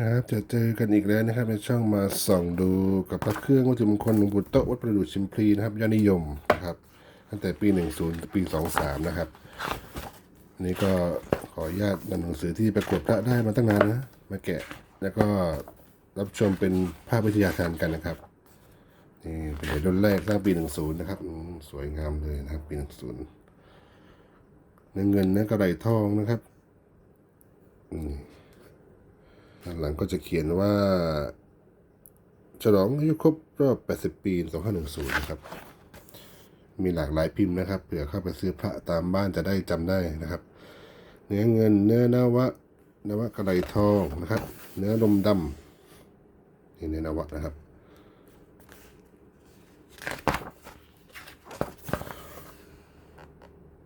นะครับจะเจอกันอีกแล้วนะครับในช่องมาส่องดูกับพระเครื่องวัตถุมงคลหลวงปู่โตวัดประดู่ชิมพลีนะครับยอดนิยมนะครับ ตั้งแต่ปี 10ถึงปี 23 นะครับนนี้ก็ขออนุญาตนำหนังสือที่ประกวดพระได้มาตั้งนานนะมาแกะแล้วก็รับชมเป็นภาพวิทยาทานกันนะครับนี่เป็นเหรียญรุ่นแรกสร้างปี 10 นะครับ สวยงามเลยนะครับปี 10เนื้อเงินเนื้อกระไรทองนะครับ ด้านหลังก็จะเขียนว่า ฉลองอายุครบรอบ 80 ปี 2510 นะครับ มีหลากหลายพิมพ์นะครับ เผื่อเข้าไปซื้อพระตามบ้านจะได้จำได้นะครับ เนื้อเงินเนื้อนวะนวะกระไดทองนะครับ เนื้อลมดำนี่เนื้อนวะนะครับ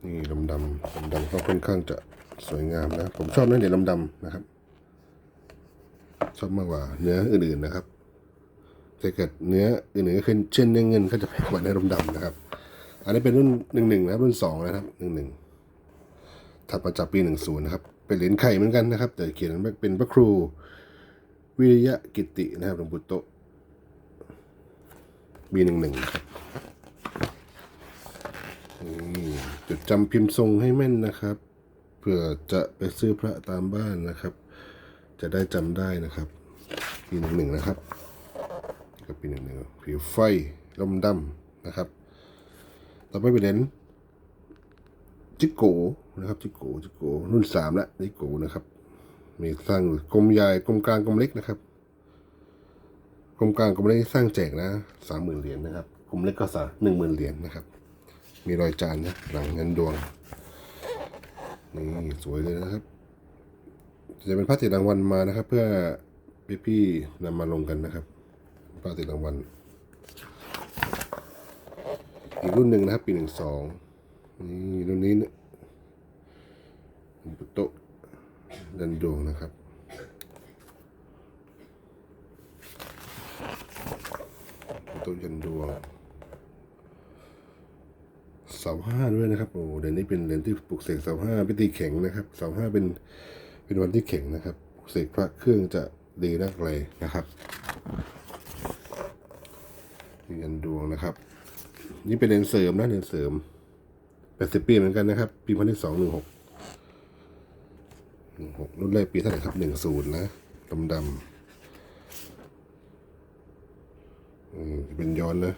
นี่ลมดำลมดำก็ค่อนข้างจะสวยงามนะ ผมชอบเนื้อเหรียญลมดำนะครับ ชอบมากกว่าเนื้ออื่นๆนะครับถ้าเกิดเนื้ออื่นๆก็คือเช่นเนื้อเงินก็จะแพงกว่าเนื้อดำๆนะครับ อันนี้เป็นรุ่นหนึ่งหนึ่งนะครับรุ่นสองนะครับหนึ่งหนึ่งถัดมาจากปีหนึ่งศูนย์นะครับเป็นเหรียญไข่เหมือนกันนะครับ แต่เขียนเป็นพระครูวิริยะกิตินะครับหลวงปู่โตปีหนึ่งหนึ่งครับจุดจำพิมพ์ทรงให้แม่นนะครับเพื่อจะไปซื้อพระตามบ้านนะครับ จะได้จำได้นะครับ ปีหนึ่งหนึ่งนะครับก็ปีหนึ่งหนึ่งผิวไฟลมดำนะครับ ต่อไปเป็นเหรียญจิโกนะครับจิโกจิโกรุ่นสามละจิโกนะครับมีสร้างกลมใหญ่กลมกลางกลมเล็กนะครับกลมกลางกลมเล็กสร้างแจกนะสามหมื่นเหรียญนะครับกลมเล็กก็สาหนึ่งหมื่นเหรียญนะครับ มีรอยจานนะหลังเงินดวงนี่สวยเลยนะครับ จะเป็นพระติดรางวัลมานะครับ เพื่อพี่ๆนำมาลงกันนะครับพระติดรางวัลอีกรุ่นหนึ่งนะครับ ปีหนึ่งสองนี่รุ่นนี้เนี่ยโตะดันดวงนะครับโตะยันดวงเสาห้าด้วยนะครับโอ้เดือนนี้เป็นเดือนที่ปลุกเสกเสาห้าพิธีแข็งนะครับเสาห้าเป็น เป็นวันที่แข็งนะครับเสกพระเครื่องจะดีนักเลยนะครับนี่ยันดวงนะครับ นี่เป็นเดือนเสริมนะเดือนเสริมแปดสิบปีเหมือนกันนะครับ ปีพันที่สองหนึ่งหกหนึ่งหกรุ่นแรกปีเท่าไหร่ครับหนึ่งศูนย์นะดำดำอืมเป็นย้อนนะ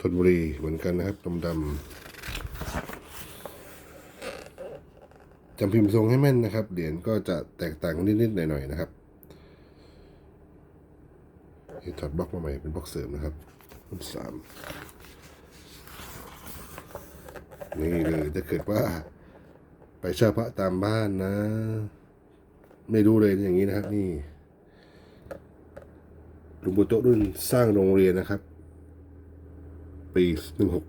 ธนบุรีเหมือนกันนะครับดำดำ จำพิมพ์ทรงให้แม่นนะครับ เหรียญก็จะแตกต่างนิดๆหน่อยๆนะครับถอดบล็อกมาใหม่เป็นบล็อกเสริมนะครับรุ่นสามนี่เลยถ้าเกิดว่า ไปเช่าพระตามบ้านนะ ไม่รู้เลยอย่างนี้นะครับ นี่หลวงปู่โตรุ่นสร้างโรงเรียนนะครับ ปีหนึ่งหก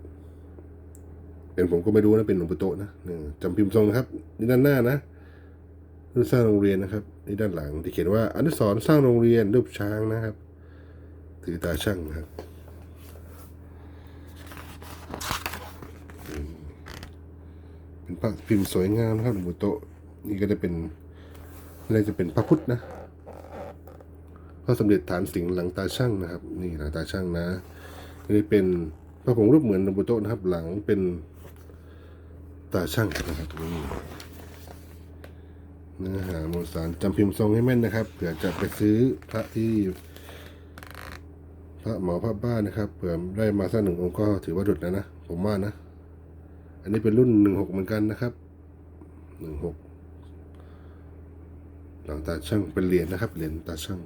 เป็นผมก็ไม่รู้นะเป็นหลวงปู่โตนะจำพิมพ์ทรงนะครับนี่ด้านหน้านะรูปสร้างโรงเรียนนะครับนี่ด้านหลังที่เขียนว่าอนุสรสร้างโรงเรียนรูปช้างนะครับถือตาช่างนะครับเป็นพระพิมพ์สวยงามนะครับหลวงปู่โตนี่ก็จะเป็นอะไรจะเป็นพระพุทธนะพระสมเด็จฐานสิงห์หลังตาช่างนะครับ นี่หลังตาช่างนะนี่เป็นพระผงรูปเหมือนหลวงปู่โตนะครับ หลังเป็น ตาช่างนะครับนี่เนื้อหามวลสารจำพิมพ์ทรงให้แม่นนะครับเผื่อจะไปซื้อพระที่ พระหมอพระบ้านนะครับ เผื่อได้มาสักหนึ่งองค์ก็ถือว่าดุดแล้วนะ ผมว่านะ อันนี้เป็นรุ่นหนึ่งหกเหมือนกันนะครับหนึ่งหกหลังตาช่างเป็นเหรียญนะครับเหรียญตาช่าง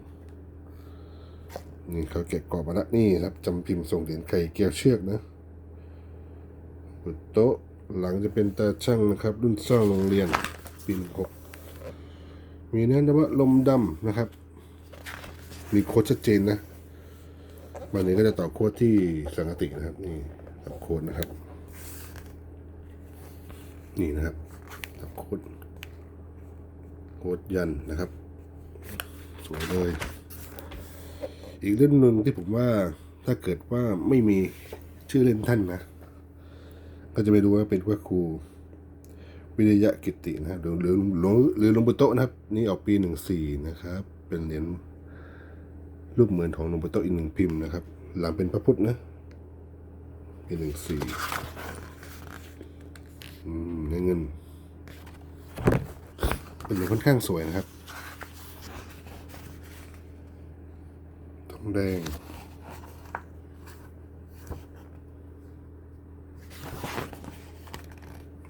นี่เขาแกะกรอบมาละนี่ครับจำพิมพ์ทรงเหรียญไข่เกี่ยวเชือกนะปุตโตะ หลังจะเป็นตาช่างนะครับ รุ่นสร้างโรงเรียนปีหกมีเนื้อนว่าลมดำนะครับ มีโค้ดชัดเจนนะบางนี้ก็จะต่อโค้ดที่สังกตินะครับ นี่ตับโค้ดนะครับ นี่นะครับตับโค้ดโค้ดยันนะครับ สวยเลย อีกเรื่องหนึ่งที่ผมว่าถ้าเกิดว่าไม่มีชื่อเล่นท่านนะ ก็จะไม่รู้ว่าเป็นพระครูวิริยะกิตินะฮะหรือหรือหรือหรือหลวงปู่โตนะครับ นี่ออกปีหนึ่งสี่นะครับ เป็นเหรียญรูปเหมือนของหลวงปู่โตอีกหนึ่งพิมพ์นะครับ หลังเป็นพระพุทธนะปีหนึ่งสี่อืมในเงินเป็นเหรียญค่อนข้างสวยนะครับทองแดง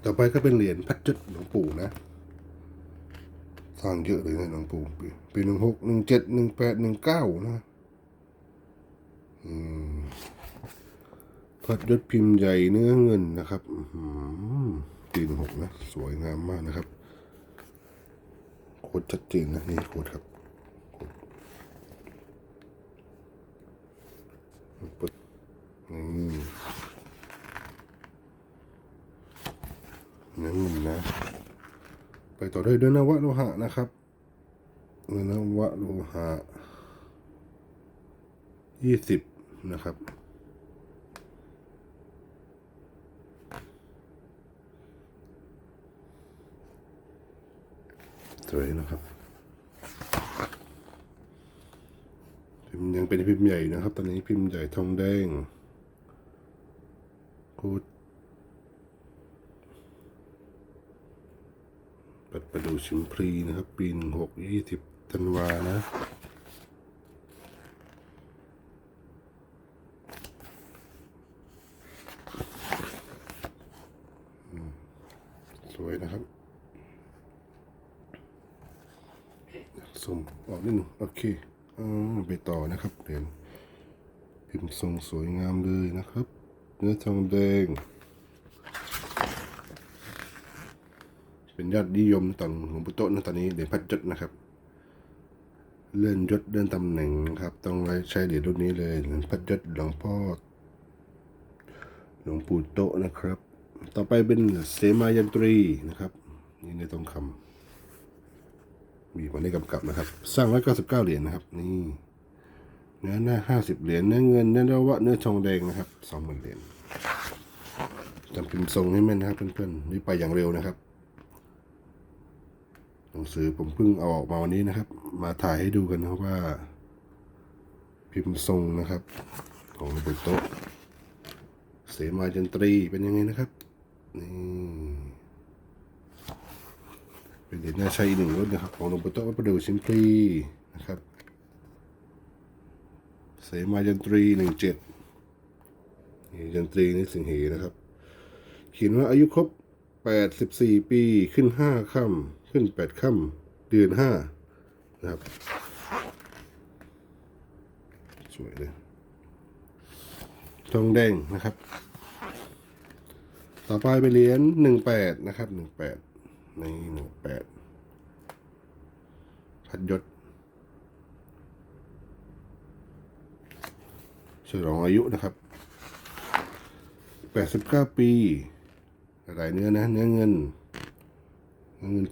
ต่อไปก็เป็นเหรียญพัดจุดหลวงปู่นะ สร้างเยอะเลยนะหลวงปู่ปีปีหนึ่งหกหนึ่งเจ็ดหนึ่งแปดหนึ่งเก้านะอืมพัดยศพิมพ์ใหญ่เนื้อเงินนะครับอื้อหือปีหนึ่งหกนะ สวยงามมากนะครับโคตรชัดเจนนะนี่โคตรครับโคตรปึ๊บอืม นื้อเงินนะ ไปต่อด้วยเดือนนวะโลหะนะครับเนนวะโลหะยี่สิบนะครับสวยนะครับพิมพ์ยังเป็นพิมพ์ใหญ่นะครับ ตอนนี้พิมพ์ใหญ่ทองแดงกู ปัดประดูชิมพลีนะครับ ปีหนึ่งหกยี่สิบธันวานะ สวยนะครับส่งออกนิดหนึ่งโอเคอไปต่อนะครับเรียนพิมพ์ทรงสวยงามเลยนะครับ เนื้อทองแดง เป็นยอดนิยมตอนหลวงปู่โตนะตอนนี้เหรียญพัดยศนะครับ เลื่อนยศเลื่อนตำแหน่งนะครับ ต้องใช้เหรียญรุ่นนี้เลยเหรียญพัดยศหลวงพ่อหลวงปู่โตนะครับ ต่อไปเป็นเสมายันตรีนะครับ นี่ในทองคำมีวันได้กำกับนะครับ สร้างร้อยเก้าสิบเก้าเหรียญนะครับ นี่เนื้อหน้าห้าสิบเหรียญเนื้อเงินเนื้อระวะเนื้อทองแดงนะครับสองหมื่นเหรียญจำพิมพ์ทรงให้แม่นนะครับเพื่อนๆนี่ไปอย่างเร็วนะครับ หนังสือผมเพิ่งเอาออกมาวันนี้นะครับ มาถ่ายให้ดูกันนะครับว่า พิมพ์ทรงนะครับ ของหลงปู่โตะเสมาจันตรีเป็นยังไงนะครับนี่เป็นเหรียญน่าใช้หนึ่งรุ่นนะครับ ของหลวงปู่โตะวัดประดูชิมพลีนะครับ เสมาจันตรีหนึ่งเจ็ดนี่จันตรีนี่สิงเหนะครับ เขียนว่าอายุครบ แปดสิบสี่ปีขึ้นห้าค่ำขึ้นแปดค่ำเดือนห้านะครับ สวยเลยทองแดงนะครับ ต่อไปไปเหรียญหนึ่งแปดนะครับหนึ่งแปดในหนึ่งแปดพัดยศฉลองอายุนะครับแปดสิบเก้าปี หลายเนื้อนะเนื้อเงินเนื้อเงิน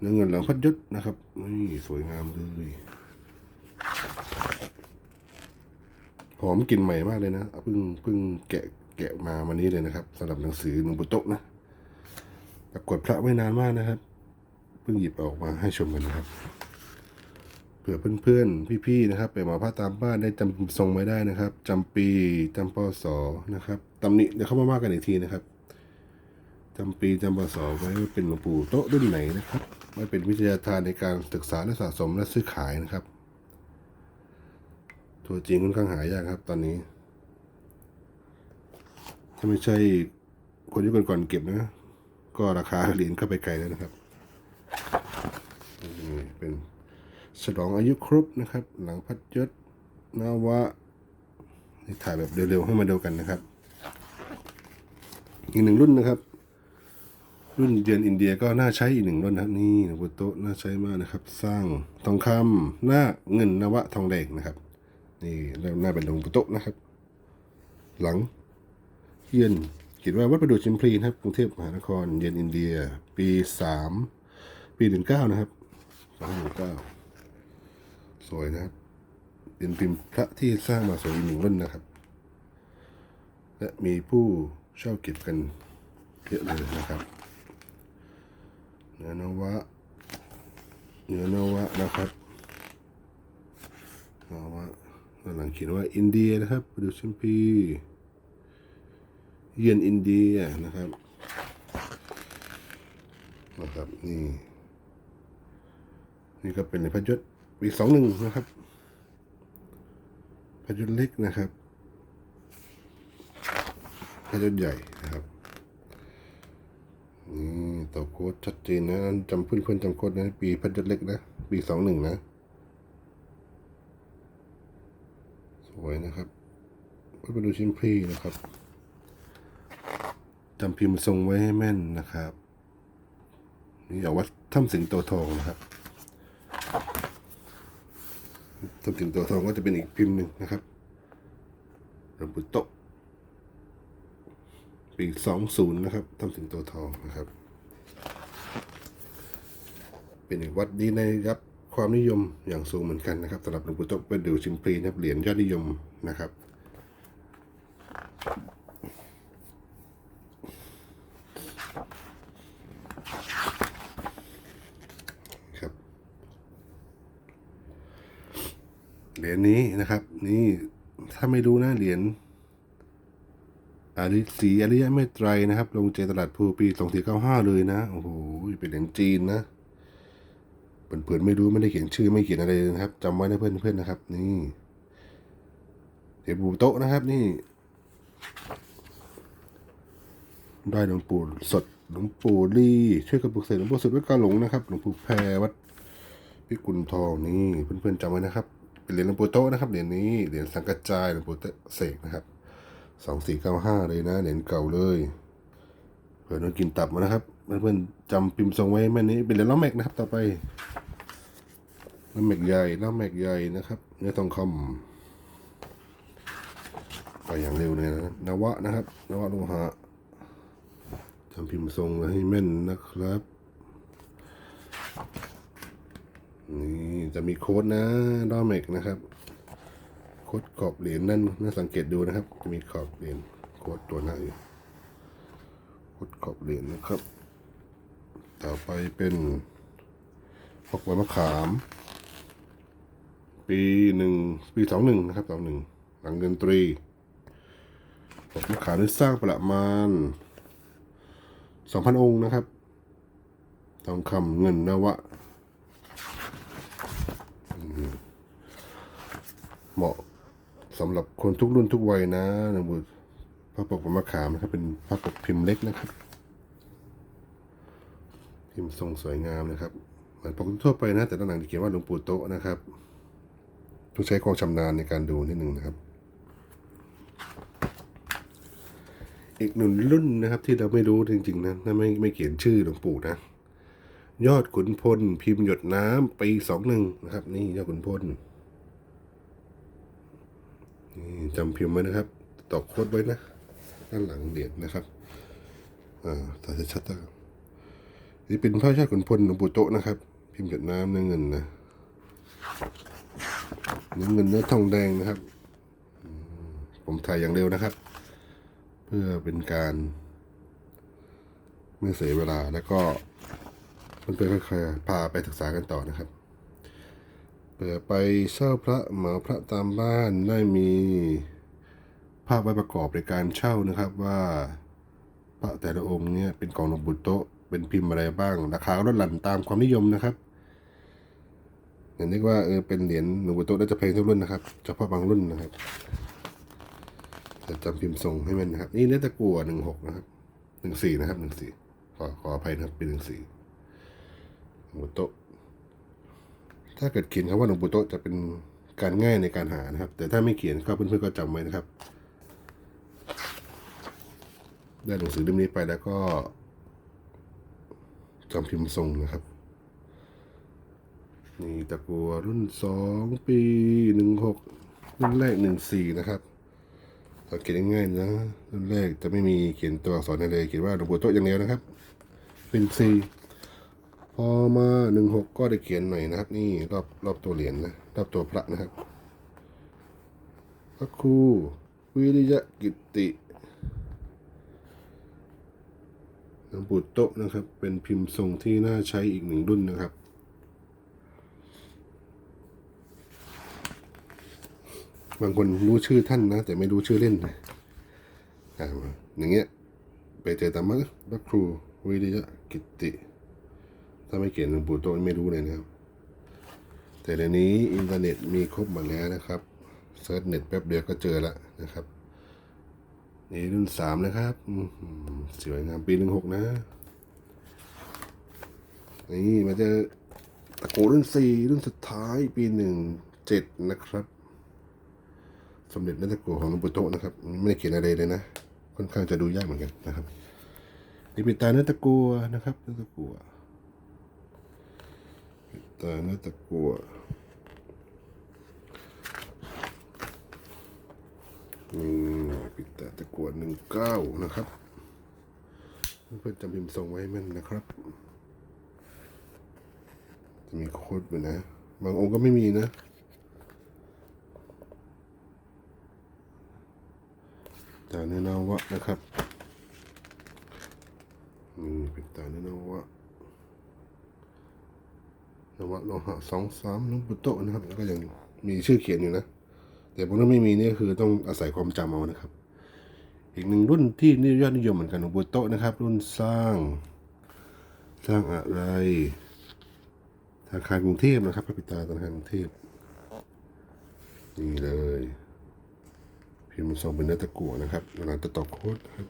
เนื้อเงินหลังพัดยศนะครับนี่สวยงามเลยหอมกลิ่นใหม่มากเลยนะเพิ่งเพิ่งแกะแกะมาวันนี้เลยนะครับสำหรับหนังสือหลวงปู่โตะนะปรากฏพระไม่นานมากนะครับ เพิ่งหยิบออกมาให้ชมกันนะครับเผื่อเพื่อนๆพี่ๆนะครับไปหมาผ้าตามบ้านได้จำทรงไม่ได้นะครับจำปีจำปศนะครับตำหนิเดี๋ยวเข้ามาว่ากันอีกทีนะครับ จำปีจำปศไว้ว่เป็นหลวงปู่โต๊ะรุ่นไหนนะครับไว้เป็นวิทยาทานในการศึกษาและสะสมและซื้อขายนะครับ ตัวจริงค่อนข้างหายากครับ ตอนนี้ ถ้าไม่ใช่คนยุคก่อนๆเก็บนะ ก็ราคาเหรียญเข้าไปไกลแล้วนะครับนี่เป็นฉลองอายุครบนะครับ หลังพัดยศนาวะนี่ถ่ายแบบเร็วๆให้มาดูกันนะครับ อีกหนึ่งรุ่นนะครับ รุ่นเยือนอินเดียก็น่าใช้อีกหนึ่งรุ่นนะครับนี่หลวงปู่โตน่าใช้มากนะครับ สร้างทองคำหน้าเงินนวะทองแดงนะครับ นี่แล้วหน้าเป็นหลวงปู่โตนะครับ หลังเยือนเขียนว่าวัดประดู่ชิมพลีนะครับกรุงเทพมหานครเยือนอินเดีย ปีสามปีหนึ่งเก้านะครับสองหนึ่งเก้าสวยนะครับเป็นพิมพ์พระที่สร้างมาสวยอีกหนึ่งรุ่นนะครับ และมีผู้เช่าเก็บกันเยอะเลยนะครับ เหนือนวะเหนือนวะนะครับนวะด้านหลังเขียนว่าอินเดียนะครับดูชิมพีเยือนอินเดียนะครับนะครับนี่นี่ก็เป็นในพระยศปีสองหนึ่งนะครับพระยศเล็กนะครับพระยศใหญ่นะครับ นี่ตัวโค้ดชัดเจนนะจำเพื่อนเพื่อนจำโค้ดนะ ปีพันยศเล็กนะ ปีสองหนึ่งนะ สวยนะครับเพื่อไปดูชิมพรีนะครับจำพิมพ์ทรงไว้ให้แม่นนะครับ นี่เอาวัดถ้ำสิงโตทองนะครับถ้ำสิงโตทองก็จะเป็นอีกพิมพ์หนึ่งนะครับหลวงปู่โตะ ปีสองศูนย์นะครับทำสิงโตทองนะครับ เป็นอีกวัดที่ได้รับความนิยมอย่างสูงเหมือนกันนะครับสำหรับหลวงปู่โตะเป็นดูชิมพลีนะครับเหรียญยอดนิยมนะครับครับเหรียญนี้นะครับ นี่ถ้าไม่รู้นะเหรียญ อาริสีอริยะเมตไตรนะครับ ลงเจตลาดภูปีสองสี่เก้าห้าเลยนะ โอ้โห เป็นเหรียญจีนนะเพื่อนๆไม่รู้ไม่ได้เขียนชื่อไม่เขียนอะไรเลยนะครับจำไว้นะเพื่อนๆนะครับ นี่เหรียญปู่โต๊ะนะครับ นี่ ได้หลวงปู่สดหลวงปู่ลี่ช่วยกันปลุกเสกหลวงปู่สุดวัดกาหลงนะครับหลวงปู่แพรวัดพิกุลทองนี่เพื่อนๆจำไว้นะครับ เป็นเหรียญหลวงปู่โต๊ะนะครับเหรียญนี้เหรียญสังกัจจายหลวงปู่เสกนะครับ สองสี่เก้าห้าเลยนะเหรียญเก่าเลยเผื่อโดนกินตับมานะครับเพื่อนๆจำพิมพ์ทรงไว้แม่นี้เป็นเหรียญล้อแม็กนะครับ ต่อไปล้อแม็กใหญ่ล้อแม็กใหญ่นะครับเนื้อทองคำไปอย่างเร็วเลยนะนวะนะครับนวะโลหะจำพิมพ์ทรงไว้ให้แม่นนะครับนี่จะมีโค้ดนะล้อแม็กนะครับ โคดขอบเหรียญนั่นน่าสังเกตดูนะครับ จะมีขอบเหรียญโคดตัวหน้าอยู่โคดขอบเหรียญนะครับ ต่อไปเป็นพกใบมะขาม ปีหนึ่งปีสองหนึ่งนะครับสองหนึ่งหลังเงินตรีพกมะขามที่สร้างประมาณสองพันองค์นะครับทองคำเงินนวะเหมาะ สำหรับคนทุกรุ่นทุกวัยนะหลวงปู่พระปกมะขามนะครับเป็นพระปกพิมพ์เล็กนะครับ พิมพ์ทรงสวยงามนะครับเหมือนปกทั่วไปนะ แต่ด้านหลังจะเขียนว่าหลวงปู่โตะนะครับต้องใช้ความชำนาญในการดูนิดนึงนะครับ อีกหนึ่งรุ่นนะครับ ที่เราไม่รู้จริงๆนะถ้าไม่ไม่เขียนชื่อหลวงปู่นะยอดขุนพลพิมพ์หยดน้ำปีสองหนึ่งนะครับ นี่ยอดขุนพล นี่ จำพิมพ์ไว้นะครับตอกโค้ดไว้นะ ด้านหลังเหรียญนะครับอ่าถ้าชัดนะครับนี่เป็นพระชาติขุนพลหลวงปู่โตะนะครับ พิมพ์หยดน้ำเนื้อเงินนะเนื้อเงินเนื้อทองแดงนะครับ ผมถ่ายอย่างเร็วนะครับ เพื่อเป็นการไม่เสียเวลาแล้วก็เพื่อนค่อยๆพาไปศึกษากันต่อนะครับ เปิดไปเช่าพระเหมาพระตามบ้านได้มีภาพไว้ประกอบในการเช่านะครับว่าพระแต่ละองค์เนี่ยเป็นกองหลวงปู่โตเป็นพิมพ์อะไรบ้าง ราคาก็ลดหลั่นตามความนิยมนะครับอย่างนี้ว่าเออเป็นเหรียญหลวงปู่โตะน่าจะแพงทุกรุ่นนะครับเฉพาะบางรุ่นนะครับจะจำพิมพ์ทรงให้มันนะครับ นี่เนื้อตะกั่วหนึ่งหกนะครับหนึ่งสี่นะครับหนึ่งสี่ขอขออภัยนะครับเป็นหนึ่งสี่หลวงปู่โต ถ้าเกิดเขียนคำว่าหลวงปู่โตจะเป็นการง่ายในการหานะครับ แต่ถ้าไม่เขียนก็เพื่อนๆก็จำไว้นะครับ ได้หนังสือเล่มนี้ไปแล้วก็จำพิมพ์ทรงนะครับ นี่ตะกัวรุ่นสองปีหนึ่งหกรุ่นแรกหนึ่งสี่นะครับสังเกตง่ายๆนะรุ่นแรกจะไม่มีเขียนตัวอักษรอะไรเลยเขียนว่าหลวงปู่โตอย่างเดียวนะครับ เป็นสี่ อมาหนึ่งหกก็ได้เขียนหน่อยนะครับ นี่รอบรอบตัวเหรียญนะรอบตัวพระนะครับพระครูวิริยะกิตติหลวงปู่โต๊ะนะครับ เป็นพิมพ์ทรงที่น่าใช้อีกหนึ่งรุ่นนะครับ บางคนรู้ชื่อท่านนะ แต่ไม่รู้ชื่อเล่นนะอย่างเงี้ย ไปเจอตามมักพระครูวิริยะกิติ ถ้าไม่เขียนหลวงปู่โตะไม่รู้เลยนะครับ แต่เดี๋ยวนี้อินเทอร์เน็ตมีครบหมดแล้วนะครับเซิร์ชเน็ตแป๊บเดียวก็เจอแล้วนะครับนี่รุ่นสามนะครับสวยงามปีหนึ่งหกนะ นี่มาเจอตะโกรุ่นสี่รุ่นสุดท้ายปีหนึ่งเจ็ดนะครับ สมเด็จนัตโกของหลวงปู่โตนะครับ ไม่ได้เขียนอะไรเลยนะ ค่อนข้างจะดูยากเหมือนกันนะครับ นี่เป็นตาเนื้อตะกัวนะครับเนื้อตะกัว ตาเนื้อตะกัวนี่ปิดตาตะกัวหนึ่งเก้านะครับ เพื่อนจำพิมพ์ส่งไว้แมันนะครับ จะมีโค้ดอยู่นะ บางองค์ก็ไม่มีนะตาเนื้อนาวะนะครับนี่เป็นตาเนื้อนาวะ นวะโลหะสองสามนุบุโตนะครับ แล้วก็ยังมีชื่อเขียนอยู่นะ แต่พวกนั้นไม่มีนี่คือต้องอาศัยความจำเอานะครับ อีกหนึ่งรุ่นที่นิยอดนิยมเหมือนกันนุบุโตนะครับ รุ่นสร้าง สร้างอะไรธนาคารกรุงเทพนะครับพระปิตาธนาคารกรุงเทพนี่เลยพิมพ์ทรงเป็นเนื้อตะกั่วนะครับเวลาจะตอบโค้ดนะครับ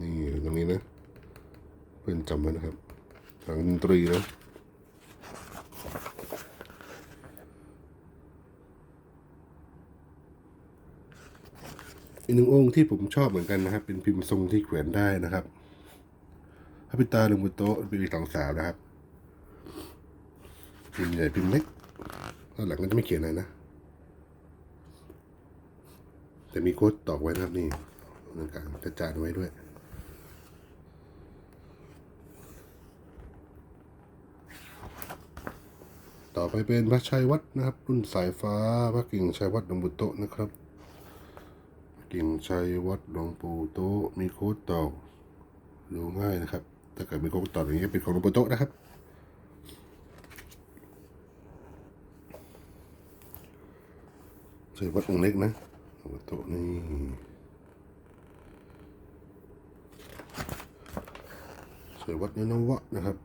นี่ตรงนี้นะ เพื่อนจำไว้นะครับทางดนตรีนะ อีกหนึ่งองค์ที่ผมชอบเหมือนกันนะครับ เป็นพิมพ์ทรงที่แขวนได้นะครับพระปิตาหลวงปู่โตะปีสองสาวนะครับ พิมพ์ใหญ่พิมพ์เล็กด้านหลังก็จะไม่เขียนอะไรนะ แต่มีโค้ดตอกไว้นะครับนี่ในการกระจายไว้ด้วยต่อไปเป็นพระชัยวัดนะครับ รุ่นสายฟ้าพระกิ่งชัยวัดหลวงปู่โตะนะครับ กิ่งชัยวัดหลวงปู่โตมีโค้ดตอกดูง่ายนะครับ ถ้าเกิดมีโค้ดตอกอย่างนี้เป็นของหลวงปู่โตนะครับ ใส่วัดองค์เล็กนะหลวงปู่โตนี่ใส่วัดเนนวะนะครับ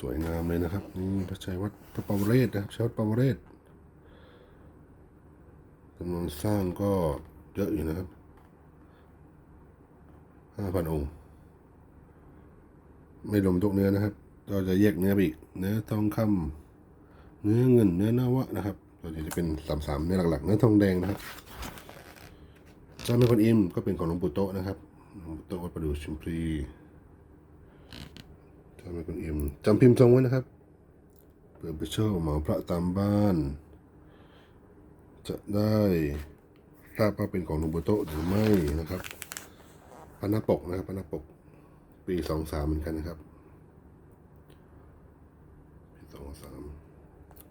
สวยงามเลยนะครับ นี่พระชัยวัดพระปาวเรศนะครับชัยวัดปาวเรศจำนวนสร้างก็เยอะอยู่นะครับห้าพันองค์ไม่รวมทุกเนื้อนะครับ เราจะแยกเนื้อไปอีก เนื้อทองคำเนื้อเงิน เนื้อนาวะนะครับตัวนี้จะเป็นสามสามเนื้อหลักๆ เนื้อทองแดงนะครับเจ้าแม่คนอิมก็เป็นของหลวงปู่โตนะครับหลวงปู่โตะวัดประดูชิมพลี เจ้าแม่คนอิมจำพิมพ์ทรงไว้นะครับ เปิดไปเช่าเหมาพระตามบ้าน จะได้ทราบว่าเป็นของหลวงปู่โตหรือไม่นะครับพระนาปกนะครับพระนาปก ปีสองสามเหมือนกันนะครับปีสองสาม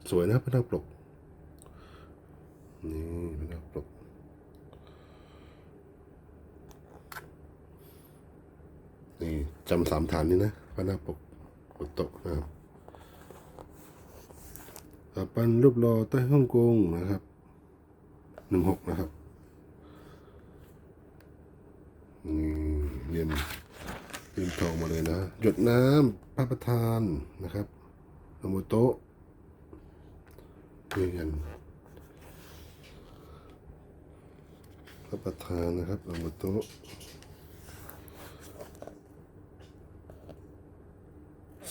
สวยนะพระนาปกนี่พระนาปกนี่จำสามฐานนี้นะพระนาปก ตกนะครับปันรูปรอใต้ฮ่องกงนะครับหนึ่งหกนะครับเรียนเรียมทองมาเลยนะ หยดน้ำพระประธานนะครับโนโมโตะนี่กันพระประธานนะครับโนโมโตะ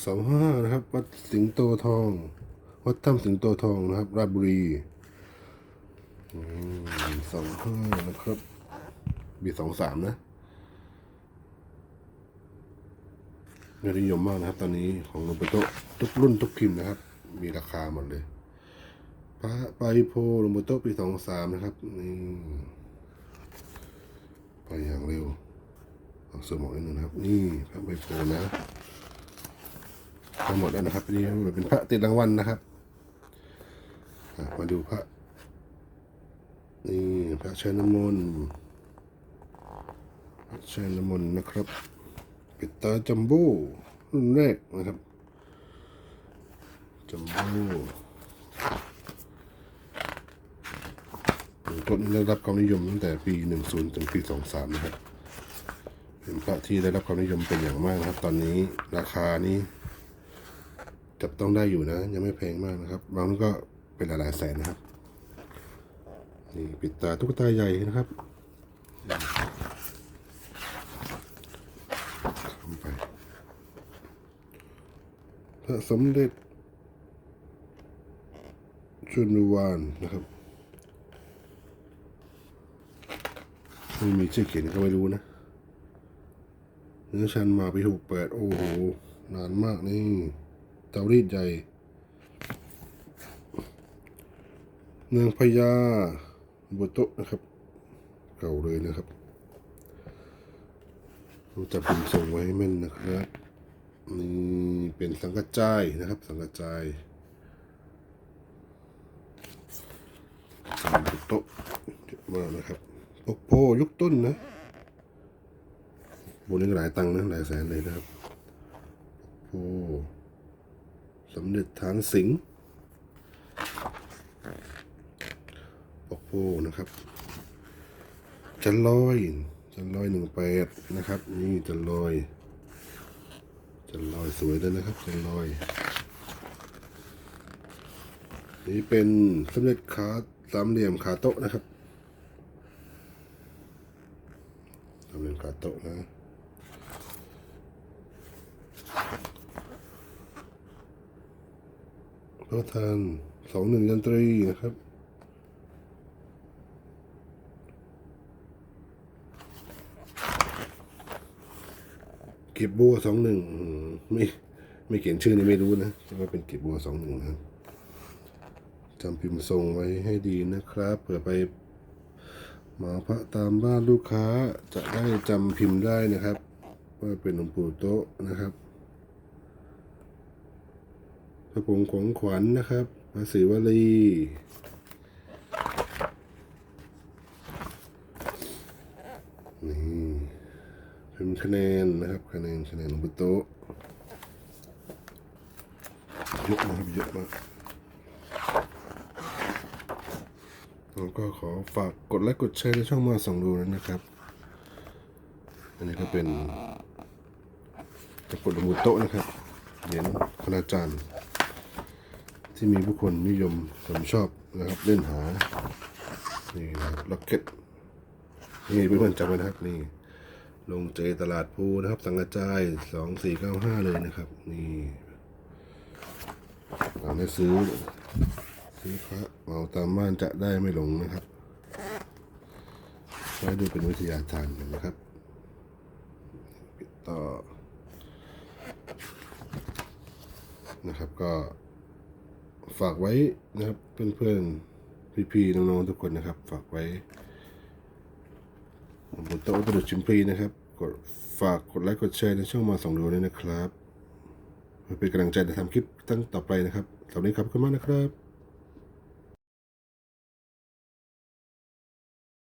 สองห้านะครับ วัดสิงโตทอง วัดถ้ำสิงโตทองนะครับ ราชบุรีสองห้านะครับ บีสองสามนะนิยมมากนะครับ ตอนนี้ของโนบุโตะทุกรุ่นทุกพิมพ์นะครับ มีราคาหมดเลยพระไปโพโนบุโตะปีสองสามนะครับนี่ไปอย่างเร็วเอาสมอกนิดนึงนะครับ นี่พระใบโพนะ ทั้งหมดแล้วนะครับนี่เป็นพระติดรางวัลนะครับมาดูพระนี่พระชัยน้ำมนต์แช่น้ำมนต์นะครับปิดตาจัมโบ้รุ่นแรกนะครับจัมโบ้ต้นได้รับความนิยมตั้งแต่ปี 10 ถึงปี 23 นะครับ เป็นพระที่ได้รับความนิยมเป็นอย่างมากนะครับ ตอนนี้ราคานี้ จับต้องได้อยู่นะ ยังไม่แพงมากนะครับ บางรุ่นก็เป็นหลายๆแสนนะครับ นี่ปิดตาตุ๊กตาใหญ่นะครับเข้าไปพระสมเด็จชุนวานนะครับไม่มีชื่อเขียนก็ไม่รู้นะเนื้อชันมาปีหกแปดโอ้โห นานมากนี่ เตารีดใหญ่เนืองพญาบุโตนะครับ เก่าเลยนะครับเราจะพิมส่งไว้ให้แม่นนะครับนี่เป็นสังกัจจายนะครับ สังกัจจายสังบุโตะเยอะมากนะครับโอโพยุคต้นนะบนนี้หลายตังค์นะหลายแสนเลยนะครับโอ้ สำเร็จฐานสิงห์ปกโพนะครับ จันลอยจันลอยหนึ่งแปดนะครับ นี่จันลอย จันลอยสวยเลยนะครับ จันลอย นี่เป็นสำเร็จขาสามเหลี่ยมขาโต๊ะนะครับสามเหลี่ยมขาโต๊ะนะพ ระประธานสองหนึ่งยันตรีนะครับ เก็บบัวสองหนึ่งไม่ไม่เขียนชื่อนี่ไม่รู้นะว่าเป็นเก็บบัวสองหนึ่งนะครับจำพิมพ์ทรงไว้ให้ดีนะครับเผื่อไปหมาพระตามบ้านลูกค้าจะได้จำพิมพ์ได้นะครับ ว่าเป็นหลวงปู่โตนะครับ พระผงของขวัญนะครับพระศรีวลีนี่เป็นคะแนนนะครับคะแนนคะแนนของปุโตะเยอะนะครับเยอะมากแล้วก็ขอฝากกดไลค์กดแชร์ในช่องมาส่องดูด้วยนะครับ อันนี้ก็เป็นกรุดหลงปู่โตะนะครับเหรียญคณาจารย์ ที่มีผู้คนนิยมชมชอบนะครับเล่นหา นี่นะครับล็อกเก็ตนี่เพื่อนๆจำไว้นะครับนี่ ลงเจตลาดภูนะครับ สังกระจายสองสี่เก้าห้าเลยนะครับ นี่เราได้ซื้อซื้อพระเอาตามบ้านจะได้ไม่หลงนะครับไว้ดูเป็นวิทยาทานกันนะครับปิดต่อนะครับก็ ฝากไว้นะครับเพื่อนๆพี่ๆน้องๆทุกคนนะครับ ฝากไว้บนโต๊ะประดุจชิมพรีนะครับกดฝากกดไลค์กดแชร์ในช่องมาส่องดูด้วยนะครับเพื่อเป็นกำลังใจในทำคลิปตั้งต่อไปนะครับสวัสดีครับขอบคุณมากนะครับ